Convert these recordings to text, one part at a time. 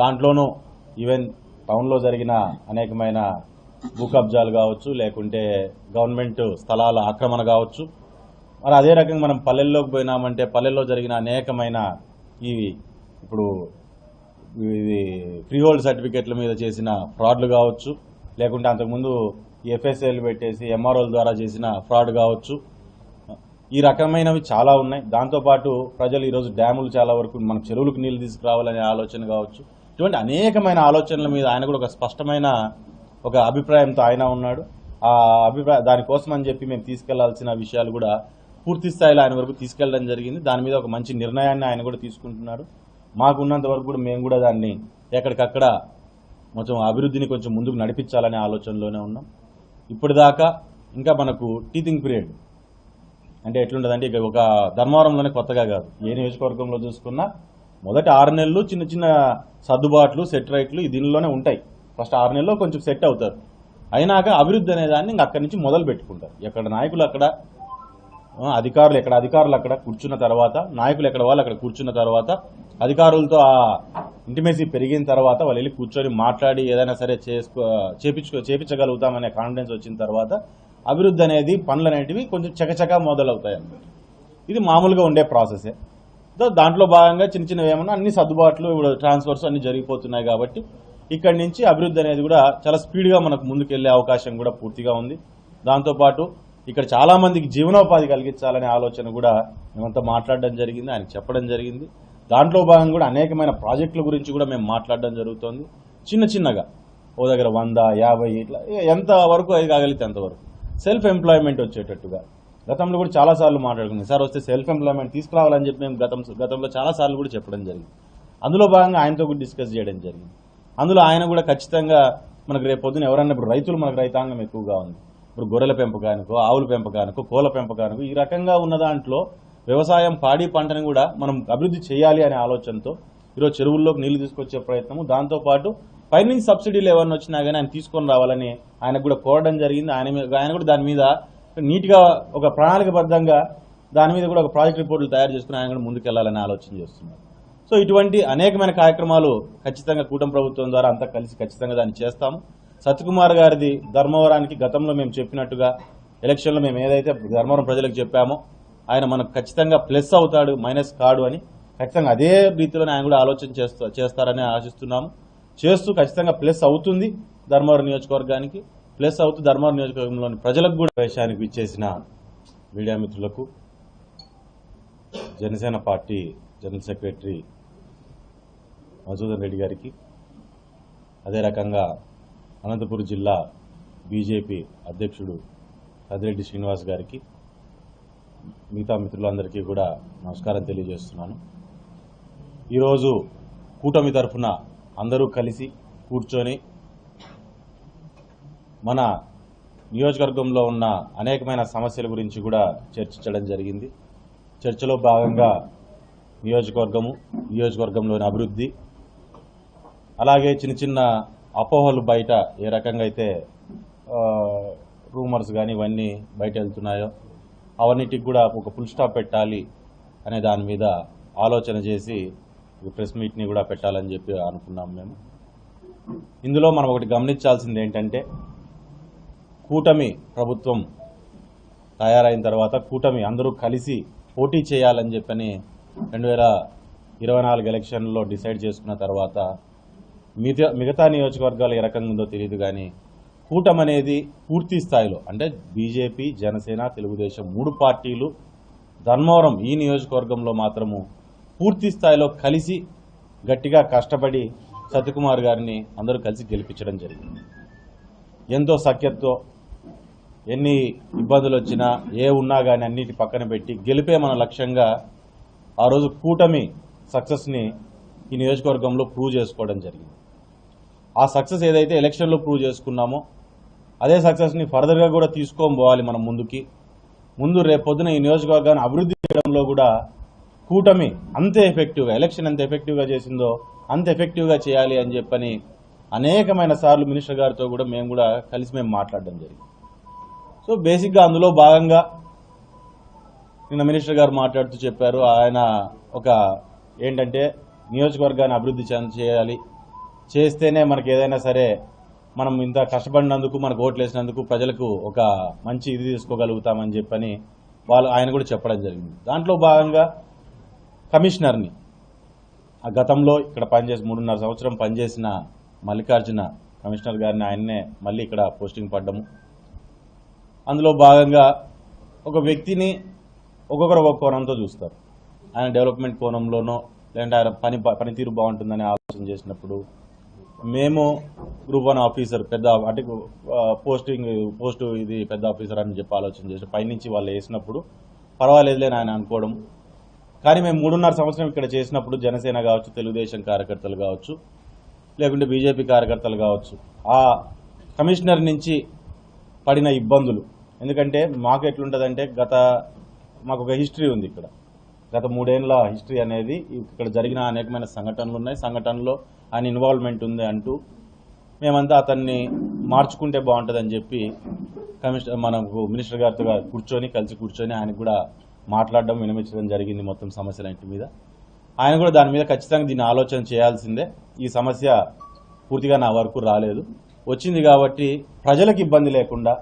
దాంట్లోనూ ఈవెన్ టౌన్లో జరిగిన అనేకమైన భూ కబ్జాలు కావచ్చు లేకుంటే గవర్నమెంట్ స్థలాల ఆక్రమణ కావచ్చు. మరి అదే రకంగా మనం పల్లెల్లోకి పోయినామంటే పల్లెల్లో జరిగిన అనేకమైన ఈ ఇప్పుడు ఇది ఫ్రీ హోల్డ్ సర్టిఫికెట్ల మీద చేసిన ఫ్రాడ్లు కావచ్చు లేకుంటే అంతకుముందు ఎఫ్ఎస్ఏలు పెట్టేసి ఎంఆర్ఓల ద్వారా చేసిన ఫ్రాడ్ కావచ్చు. ఈ రకమైనవి చాలా ఉన్నాయి. దాంతోపాటు ప్రజలు ఈరోజు డ్యాములు చాలా వరకు మన చెరువులకు నీళ్ళు తీసుకురావాలనే ఆలోచన కావచ్చు. ఇటువంటి అనేకమైన ఆలోచనల మీద ఆయన కూడా ఒక స్పష్టమైన ఒక అభిప్రాయంతో ఆయన ఉన్నాడు. ఆ అభిప్రాయ దానికోసం అని చెప్పి మేము తీసుకెళ్ళాల్సిన విషయాలు కూడా పూర్తి స్థాయిలో ఆయన వరకు తీసుకెళ్ళడం జరిగింది. దాని మీద ఒక మంచి నిర్ణయాన్ని ఆయన కూడా తీసుకుంటున్నాడు. మాకున్నంత వరకు కూడా మేము కూడా దాన్ని ఎక్కడికక్కడ కొంచెం అభివృద్ధిని కొంచెం ముందుకు నడిపించాలనే ఆలోచనలోనే ఉన్నాం. ఇప్పటిదాకా ఇంకా మనకు టీచింగ్ పీరియడ్ అంటే ఎట్లుంటుందంటే ఇక ఒక ధర్మవరంలోనే కొత్తగా కాదు. ఏ నియోజకవర్గంలో చూసుకున్నా మొదటి ఆరు నెలలు చిన్న చిన్న సర్దుబాట్లు సెట్ రైట్లు దీనిలోనే ఉంటాయి. ఫస్ట్ ఆరు నెలల్లో కొంచెం సెట్ అవుతారు. అయినాక అభివృద్ధి అనే దాన్ని ఇంక అక్కడి నుంచి మొదలు పెట్టుకుంటారు. ఎక్కడ నాయకులు అక్కడ అధికారులు ఎక్కడ అధికారులు అక్కడ కూర్చున్న తర్వాత నాయకులు ఎక్కడ వాళ్ళు అక్కడ కూర్చున్న తర్వాత అధికారులతో ఆ ఇంటిమేసీ పెరిగిన తర్వాత వాళ్ళు వెళ్ళి కూర్చొని మాట్లాడి ఏదైనా సరే చేసుకో చేపించుకో చేపించగలుగుతామనే కాన్ఫిడెన్స్ వచ్చిన తర్వాత అభివృద్ధి అనేది పనులు అనేటివి కొంచెం చకచకా మొదలవుతాయి అన్నమాట. ఇది మామూలుగా ఉండే ప్రాసెసే దాంట్లో భాగంగా చిన్న చిన్నవి ఏమన్నా అన్ని సర్దుబాట్లు ఇప్పుడు ట్రాన్స్ఫర్స్ అన్ని జరిగిపోతున్నాయి కాబట్టి ఇక్కడి నుంచి అభివృద్ధి అనేది కూడా చాలా స్పీడ్గా మనకు ముందుకెళ్ళే అవకాశం కూడా పూర్తిగా ఉంది. దాంతోపాటు ఇక్కడ చాలామందికి జీవనోపాధి కలిగించాలనే ఆలోచన కూడా మేమంతా మాట్లాడడం జరిగింది ఆయన చెప్పడం జరిగింది. దాంట్లో భాగంగా కూడా అనేకమైన ప్రాజెక్టుల గురించి కూడా మేము మాట్లాడడం జరుగుతోంది. చిన్న చిన్నగా ఓ దగ్గర వంద యాభై ఇట్లా ఎంత వరకు అది కాగలిగితే అంతవరకు సెల్ఫ్ ఎంప్లాయ్మెంట్ వచ్చేటట్టుగా. గతంలో కూడా చాలా సార్లు మాట్లాడుకుంది సార్ వస్తే సెల్ఫ్ ఎంప్లాయ్మెంట్ తీసుకురావాలని చెప్పి మేము గతం గతంలో చాలా సార్లు కూడా చెప్పడం జరిగింది. అందులో భాగంగా ఆయనతో కూడా డిస్కస్ చేయడం జరిగింది. అందులో ఆయన కూడా ఖచ్చితంగా మనకు రేపు పొద్దున ఎవరన్నా ఇప్పుడు రైతులు మనకు రైతాంగం ఎక్కువగా ఉంది. ఇప్పుడు గొర్రెల పెంపకానికో ఆవుల పెంపకానికో కోళ్ళ పెంపకానికో ఈ రకంగా ఉన్న దాంట్లో వ్యవసాయం పాడి పంటను కూడా మనం అభివృద్ధి చేయాలి అనే ఆలోచనతో ఈరోజు చెరువుల్లోకి నీళ్ళు తీసుకొచ్చే ప్రయత్నము. దాంతోపాటు పైనుంచి సబ్సిడీలు ఏమన్నా వచ్చినా కానీ ఆయన తీసుకొని రావాలని ఆయనకు కూడా కోరడం జరిగింది. ఆయన ఆయన కూడా దాని మీద నీట్గా ఒక ప్రణాళికబద్ధంగా దాని మీద కూడా ఒక ప్రాజెక్ట్ రిపోర్టులు తయారు చేసుకుని ఆయన కూడా ముందుకెళ్ళాలని ఆలోచన చేస్తున్నారు. సో ఇటువంటి అనేకమైన కార్యక్రమాలు ఖచ్చితంగా కూటమి ప్రభుత్వం ద్వారా అంతా కలిసి ఖచ్చితంగా దాన్ని చేస్తాము. సత్యకుమార్ గారిది ధర్మవరానికి గతంలో మేము చెప్పినట్టుగా ఎలక్షన్లో మేము ఏదైతే ధర్మవరం ప్రజలకు చెప్పామో ఆయన మనకు ఖచ్చితంగా ప్లస్ అవుతాడు మైనస్ కాడు అని ఖచ్చితంగా అదే రీతిలోనే ఆయన కూడా ఆలోచన చేస్తూ చేస్తారని ఆశిస్తున్నాము. చేస్తూ ఖచ్చితంగా ప్లస్ అవుతుంది ధర్మవరం నియోజకవర్గానికి. ప్లస్ అవుతూ ధర్మారం నియోజకవర్గంలోని ప్రజలకు కూడా వేషానికి ఇచ్చేసిన మీడియా మిత్రులకు Janasena party general secretary Madhusudan Reddy గారికి అదే రకంగా అనంతపురం జిల్లా బీజేపీ అధ్యక్షుడు పెద్దిరెడ్డి శ్రీనివాస్ గారికి మిగతా మిత్రులందరికీ కూడా నమస్కారం తెలియజేస్తున్నాను. ఈరోజు కూటమి తరఫున అందరూ కలిసి కూర్చొని మన నియోజకవర్గంలో ఉన్న అనేకమైన సమస్యల గురించి కూడా చర్చించడం జరిగింది. చర్చలో భాగంగా నియోజకవర్గము నియోజకవర్గంలోని అభివృద్ధి అలాగే చిన్న చిన్న అపోహలు బయట ఏ రకంగా అయితే రూమర్స్ కానీ ఇవన్నీ బయట వెళ్తున్నాయో అవన్నిటికి కూడా ఒక ఫుల్ స్టాప్ పెట్టాలి అనే దాని మీద ఆలోచన చేసి ప్రెస్ మీట్ని కూడా పెట్టాలని చెప్పి అనుకున్నాం మేము. ఇందులో మనం ఒకటి గమనించాల్సింది ఏంటంటే కూటమి ప్రభుత్వం తయారైన తర్వాత కూటమి అందరూ కలిసి పోటీ చేయాలని చెప్పని రెండు వేల ఇరవై నాలుగు ఎలక్షన్లో డిసైడ్ చేసుకున్న తర్వాత మిగతా మిగతా నియోజకవర్గాలు ఏ రకంగా ఉందో తెలియదు కానీ కూటమి అనేది పూర్తి స్థాయిలో అంటే బీజేపీ జనసేన తెలుగుదేశం మూడు పార్టీలు ధర్మవరం ఈ నియోజకవర్గంలో మాత్రము పూర్తి స్థాయిలో కలిసి గట్టిగా కష్టపడి సత్యకుమార్ గారిని అందరూ కలిసి గెలిపించడం జరిగింది. ఎంతో సఖ్యతతో ఎన్ని ఇబ్బందులు వచ్చినా ఏ ఉన్నా కానీ అన్నిటి పక్కన పెట్టి గెలిపే మన లక్ష్యంగా ఆ రోజు కూటమి సక్సెస్ని ఈ నియోజకవర్గంలో ప్రూవ్ చేసుకోవడం జరిగింది. ఆ సక్సెస్ ఏదైతే ఎలక్షన్లో ప్రూవ్ చేసుకున్నామో అదే సక్సెస్ని ఫర్దర్గా కూడా తీసుకొని పోవాలి మనం ముందుకి. ముందు రేపు పొద్దున ఈ నియోజకవర్గాన్ని అభివృద్ధి చేయడంలో కూడా కూటమి అంతే ఎఫెక్టివ్గా ఎలక్షన్ ఎంత ఎఫెక్టివ్గా చేసిందో అంత ఎఫెక్టివ్గా చేయాలి అని చెప్పని అనేకమైన సార్లు మినిస్టర్ గారితో కూడా మేము కూడా కలిసి మేము మాట్లాడడం జరిగింది. సో బేసిక్గా అందులో భాగంగా నిన్న మినిస్టర్ గారు మాట్లాడుతూ చెప్పారు ఆయన ఒక ఏంటంటే నియోజకవర్గాన్ని అభివృద్ధి చెంద- చేయాలి. చేస్తేనే మనకి ఏదైనా సరే మనం ఇంత కష్టపడినందుకు మనకు ఓట్లు వేసినందుకు ప్రజలకు ఒక మంచి ఇది తీసుకోగలుగుతామని చెప్పని వాళ్ళు ఆయన కూడా చెప్పడం జరిగింది. దాంట్లో భాగంగా కమిషనర్ని ఆ గతంలో ఇక్కడ పనిచేసి మూడున్నర సంవత్సరం పనిచేసిన మల్లికార్జున కమిషనర్ గారిని ఆయన్నే మళ్ళీ ఇక్కడ పోస్టింగ్ పడ్డము. అందులో భాగంగా ఒక వ్యక్తిని ఒక్కొక్కరు ఒక్కొక్క కోణంతో చూస్తారు. ఆయన డెవలప్మెంట్ కోణంలోనో లేదంటే ఆయన పని పనితీరు బాగుంటుందని ఆలోచన చేసినప్పుడు మేము గ్రూప్ వన్ ఆఫీసర్ పెద్ద అంటే పోస్టింగ్ పోస్ట్ ఇది పెద్ద ఆఫీసర్ అని చెప్పి ఆలోచన చేసి పైనుంచి వాళ్ళు వేసినప్పుడు పర్వాలేదులే ఆయన అనుకోవడం. కానీ మేము మూడున్నర సంవత్సరం ఇక్కడ చేసినప్పుడు జనసేన కావచ్చు తెలుగుదేశం కార్యకర్తలు కావచ్చు లేకుంటే బీజేపీ కార్యకర్తలు కావచ్చు ఆ కమిషనర్ నుంచి పడిన ఇబ్బందులు ఎందుకంటే మాకు ఎట్లుంటుందంటే గత మాకు ఒక హిస్టరీ ఉంది ఇక్కడ. గత మూడేళ్ళ హిస్టరీ అనేది ఇక్కడ జరిగిన అనేకమైన సంఘటనలు ఉన్నాయి సంఘటనలో ఆయన ఇన్వాల్వ్మెంట్ ఉంది అంటూ మేమంతా అతన్ని మార్చుకుంటే బాగుంటుందని చెప్పి కమిషనర్ మనకు మినిస్టర్ గారితో కూర్చొని కలిసి కూర్చొని ఆయన కూడా మాట్లాడడం వినమించడం జరిగింది మొత్తం సమస్యలన్నింటి మీద. ఆయన కూడా దాని మీద ఖచ్చితంగా దీన్ని ఆలోచన చేయాల్సిందే. ఈ సమస్య పూర్తిగా నా వరకు రాలేదు. వచ్చింది కాబట్టి ప్రజలకు ఇబ్బంది లేకుండా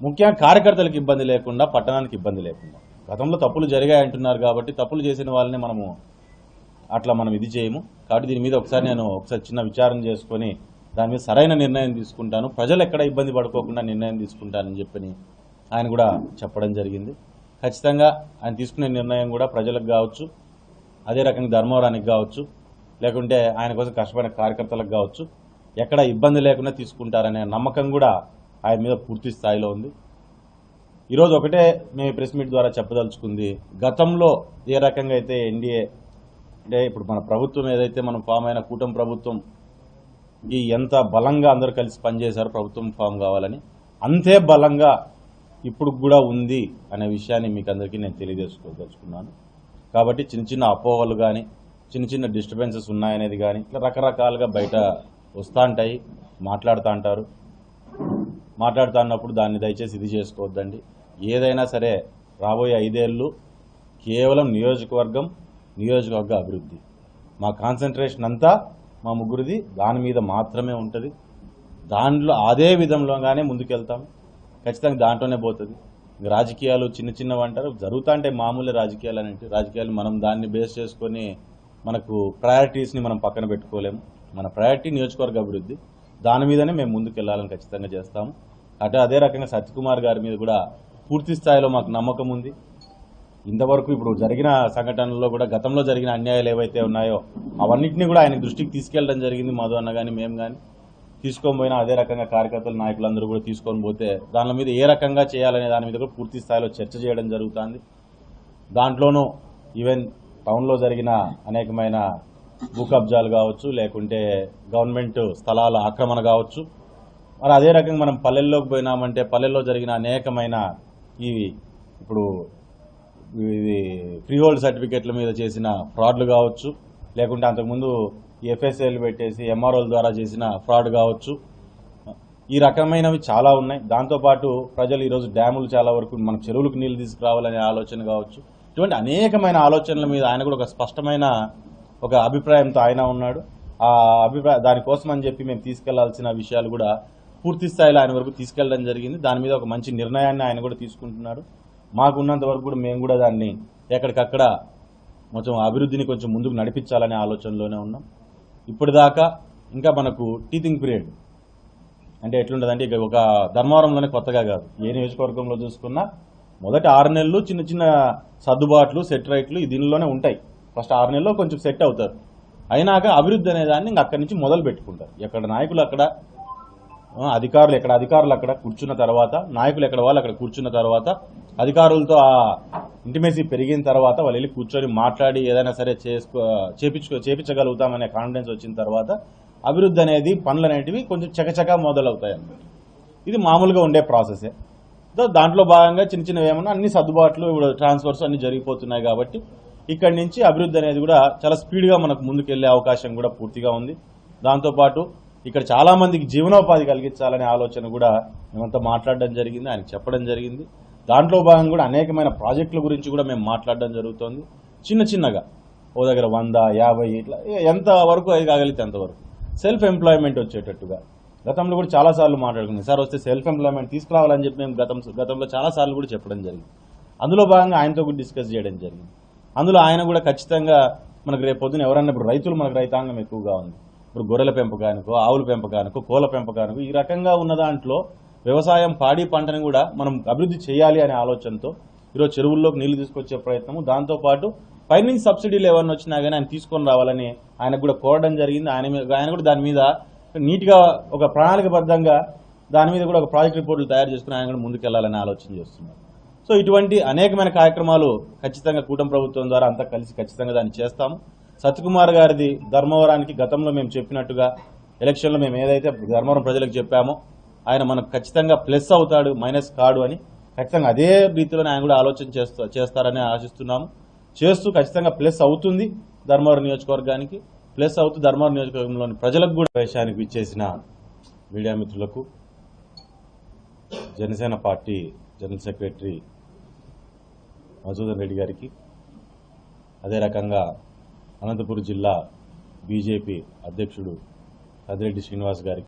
ముఖ్యంగా కార్యకర్తలకు ఇబ్బంది లేకుండా పట్టణానికి ఇబ్బంది లేకుండా. గతంలో తప్పులు జరిగాయి అంటున్నారు కాబట్టి తప్పులు చేసిన వాళ్ళని మనము అట్లా మనం ఇది చేయము. కాబట్టి దీని మీద ఒకసారి నేను ఒకసారి చిన్న విచారణ చేసుకొని దాని మీద సరైన నిర్ణయం తీసుకుంటాను. ప్రజలు ఎక్కడ ఇబ్బంది పడుకోకుండా నిర్ణయం తీసుకుంటానని చెప్పని ఆయన కూడా చెప్పడం జరిగింది. ఖచ్చితంగా ఆయన తీసుకునే నిర్ణయం కూడా ప్రజలకు కావచ్చు అదే రకంగా ధర్మవరానికి కావచ్చు లేకుంటే ఆయన కోసం కష్టపడిన కార్యకర్తలకు కావచ్చు ఎక్కడ ఇబ్బంది లేకుండా తీసుకుంటారనే నమ్మకం కూడా ఆయన మీద పూర్తి స్థాయిలో ఉంది. ఈరోజు ఒకటే మేము ప్రెస్ మీట్ ద్వారా చెప్పదలుచుకుంది. గతంలో ఏ రకంగా అయితే ఎన్డీఏ అంటే ఇప్పుడు మన ప్రభుత్వం ఏదైతే మనం ఫామ్ అయిన కూటమి ప్రభుత్వం ఈ ఎంత బలంగా అందరూ కలిసి పనిచేశారు ప్రభుత్వం ఫామ్ కావాలని అంతే బలంగా ఇప్పుడు కూడా ఉంది అనే విషయాన్ని మీకు అందరికీ నేను తెలియజేసుకోదలుచుకున్నాను. కాబట్టి చిన్న చిన్న అపోహలు కానీ చిన్న చిన్న డిస్టర్బెన్సెస్ ఉన్నాయనేది కానీ ఇట్లా రకరకాలుగా బయట వస్తూ ఉంటాయి మాట్లాడుతూ ఉంటారు. మాట్లాడుతున్నప్పుడు దాన్ని దయచేసి ఇది చేసుకోవద్దండి. ఏదైనా సరే రాబోయే ఐదేళ్ళు కేవలం నియోజకవర్గం నియోజకవర్గ అభివృద్ధి. మా కాన్సన్ట్రేషన్ అంతా మా ముగ్గురిది దాని మీద మాత్రమే ఉంటుంది. దాంట్లో అదే విధంలోగానే ముందుకెళ్తాం. ఖచ్చితంగా దాంట్లోనే పోతుంది. ఇంక రాజకీయాలు చిన్న చిన్నవి అంటారు. జరుగుతా అంటే మామూలే రాజకీయాలు అనేవి రాజకీయాలు మనం దాన్ని బేస్ చేసుకొని మనకు ప్రయారిటీస్ని మనం పక్కన పెట్టుకోలేము. మన ప్రయారిటీ నియోజకవర్గ అభివృద్ధి. దాని మీదనే మేము ముందుకెళ్ళాలని ఖచ్చితంగా చేస్తాము. అటు అదే రకంగా సత్యకుమార్ గారి మీద కూడా పూర్తి స్థాయిలో మాకు నమ్మకం ఉంది. ఇంతవరకు ఇప్పుడు జరిగిన సంఘటనల్లో కూడా గతంలో జరిగిన అన్యాయాలు ఏవైతే ఉన్నాయో అవన్నింటినీ కూడా ఆయన దృష్టికి తీసుకెళ్ళడం జరిగింది మధు అన్న కానీ మేము కానీ తీసుకొని పోయినా అదే రకంగా కార్యకర్తలు నాయకులందరూ కూడా తీసుకొని పోతే దాని మీద ఏ రకంగా చేయాలనే దాని మీద కూడా పూర్తి స్థాయిలో చర్చ చేయడం జరుగుతుంది. దాంట్లోనూ ఈవెన్ టౌన్లో జరిగిన అనేకమైన భూ కబ్జాలు కావచ్చు లేకుంటే గవర్నమెంట్ స్థలాల ఆక్రమణ కావచ్చు. మరి అదే రకంగా మనం పల్లెల్లోకి పోయినామంటే పల్లెల్లో జరిగిన అనేకమైన ఈ ఇప్పుడు ఇది ఫ్రీహోల్డ్ సర్టిఫికెట్ల మీద చేసిన ఫ్రాడ్లు కావచ్చు లేకుంటే అంతకుముందు ఎఫ్ఎస్ఎల్ పెట్టేసి ఎంఆర్ఓల ద్వారా చేసిన ఫ్రాడ్ కావచ్చు. ఈ రకమైనవి చాలా ఉన్నాయి. దాంతోపాటు ప్రజలు ఈరోజు డ్యాములు చాలా వరకు మన చెరువులకు నీళ్ళు తీసుకురావాలనే ఆలోచన కావచ్చు. ఇటువంటి అనేకమైన ఆలోచనల మీద ఆయన కూడా ఒక స్పష్టమైన ఒక అభిప్రాయంతో ఆయన ఉన్నాడు. ఆ అభిప్రాయం దానికోసం అని చెప్పి మేము తీసుకెళ్ళాల్సిన విషయాలు కూడా పూర్తి స్థాయిలో ఆయన వరకు తీసుకెళ్ళడం జరిగింది. దాని మీద ఒక మంచి నిర్ణయాన్ని ఆయన కూడా తీసుకుంటున్నాడు మాకున్నంత వరకు కూడా మేము కూడా దాన్ని ఎక్కడికక్కడ కొంచెం అభివృద్ధిని కొంచెం ముందుకు నడిపించాలనే ఆలోచనలోనే ఉన్నాం. ఇప్పటిదాకా ఇంకా మనకు టీచింగ్ పీరియడ్ అంటే ఎట్లుంటుందంటే ఇక ఒక ధర్మవరంలోనే కొత్తగా కాదు. ఏ నియోజకవర్గంలో చూసుకున్నా మొదటి ఆరు నెలలు చిన్న చిన్న సర్దుబాట్లు సెట్ రైట్లు దీనిలోనే ఉంటాయి. ఫస్ట్ ఆరు నెలల్లో కొంచెం సెట్ అవుతారు. అయినాక అభివృద్ధి అనే దాన్ని ఇంక అక్కడి నుంచి మొదలు పెట్టుకుంటారు. ఎక్కడ నాయకులు అక్కడ అధికారులు ఎక్కడ అధికారులు అక్కడ కూర్చున్న తర్వాత నాయకులు ఎక్కడ వాళ్ళు అక్కడ కూర్చున్న తర్వాత అధికారులతో ఆ ఇంటిమేసీ పెరిగిన తర్వాత వాళ్ళు వెళ్ళి కూర్చొని మాట్లాడి ఏదైనా సరే చేసుకో చేపించుకో చేపించగలుగుతామనే కాన్ఫిడెన్స్ వచ్చిన తర్వాత అభివృద్ధి అనేది పనులు అనేటివి కొంచెం చకచకా మొదలవుతాయి అన్నమాట ఇది మామూలుగా ఉండే ప్రాసెసే దాంట్లో భాగంగా చిన్న చిన్నవి ఏమన్నా అన్ని సర్దుబాట్లు ఇప్పుడు ట్రాన్స్ఫర్స్ అన్ని జరిగిపోతున్నాయి కాబట్టి ఇక్కడి నుంచి అభివృద్ధి అనేది కూడా చాలా స్పీడ్గా మనకు ముందుకెళ్ళే అవకాశం కూడా పూర్తిగా ఉంది. దాంతోపాటు ఇక్కడ చాలామందికి జీవనోపాధి కలిగించాలనే ఆలోచన కూడా మేమంతా మాట్లాడడం జరిగింది ఆయనకు చెప్పడం జరిగింది. దాంట్లో భాగంగా కూడా అనేకమైన ప్రాజెక్టుల గురించి కూడా మేము మాట్లాడడం జరుగుతోంది. చిన్న చిన్నగా. ఓ దగ్గర వంద యాభై ఇట్లా ఎంత వరకు అది కాగలిగితే అంతవరకు సెల్ఫ్ ఎంప్లాయ్మెంట్ వచ్చేటట్టుగా. గతంలో కూడా చాలాసార్లు మాట్లాడుకున్నాం. సార్ వస్తే సెల్ఫ్ ఎంప్లాయ్మెంట్ తీసుకురావాలని చెప్పి మేము గతం గతంలో చాలాసార్లు కూడా చెప్పడం జరిగింది. అందులో భాగంగా ఆయనతో కూడా డిస్కస్ చేయడం జరిగింది. అందులో ఆయన కూడా ఖచ్చితంగా మనకు రేపు పొద్దున ఎవరన్నా ఇప్పుడు రైతులు మనకు రైతాంగం ఎక్కువగా ఉంది. ఇప్పుడు గొర్రెల పెంపకానికో ఆవుల పెంపకానికో కోళ్ళ పెంపకానికో ఈ రకంగా ఉన్న దాంట్లో వ్యవసాయం పాడి పంటని కూడా మనం అభివృద్ధి చేయాలి అనే ఆలోచనతో ఈరోజు చెరువుల్లోకి నీళ్ళు తీసుకొచ్చే ప్రయత్నము. దాంతోపాటు పైనుంచి సబ్సిడీలు ఏమన్నా వచ్చినా కానీ ఆయన తీసుకొని రావాలని ఆయనకు కూడా కోరడం జరిగింది. ఆయన మీద ఆయన కూడా దాని మీద నీట్గా ఒక ప్రణాళికబద్ధంగా దాని మీద కూడా ఒక ప్రాజెక్ట్ రిపోర్టులు తయారు చేసుకుని ఆయన కూడా ముందుకెళ్ళాలని ఆలోచన చేస్తున్నారు సో ఇటువంటి అనేకమైన కార్యక్రమాలు ఖచ్చితంగా కూటమి ప్రభుత్వం ద్వారా అంతా కలిసి ఖచ్చితంగా దాన్ని చేస్తాము. సత్యకుమార్ గారిది ధర్మవరానికి గతంలో మేము చెప్పినట్టుగా ఎలక్షన్లో మేము ఏదైతే ధర్మవరం ప్రజలకు చెప్పామో ఆయన మనకు ఖచ్చితంగా ప్లస్ అవుతాడు మైనస్ కాడు అని ఖచ్చితంగా అదే రీతిలోనే ఆయన కూడా ఆలోచన చేస్తా చేస్తారని ఆశిస్తున్నాము. చేస్తూ ఖచ్చితంగా ప్లస్ అవుతుంది ధర్మవరం నియోజకవర్గానికి ప్లస్ అవుతూ ధర్మవరం నియోజకవర్గంలోని ప్రజలకు కూడా వేషానికి ఇచ్చేసిన మీడియా మిత్రులకు Janasena party general secretary Madhusudan Reddy గారికి. అదే రకంగా అనంతపురం జిల్లా బీజేపీ అధ్యక్షుడు పెద్దిరెడ్డి శ్రీనివాస్ గారికి.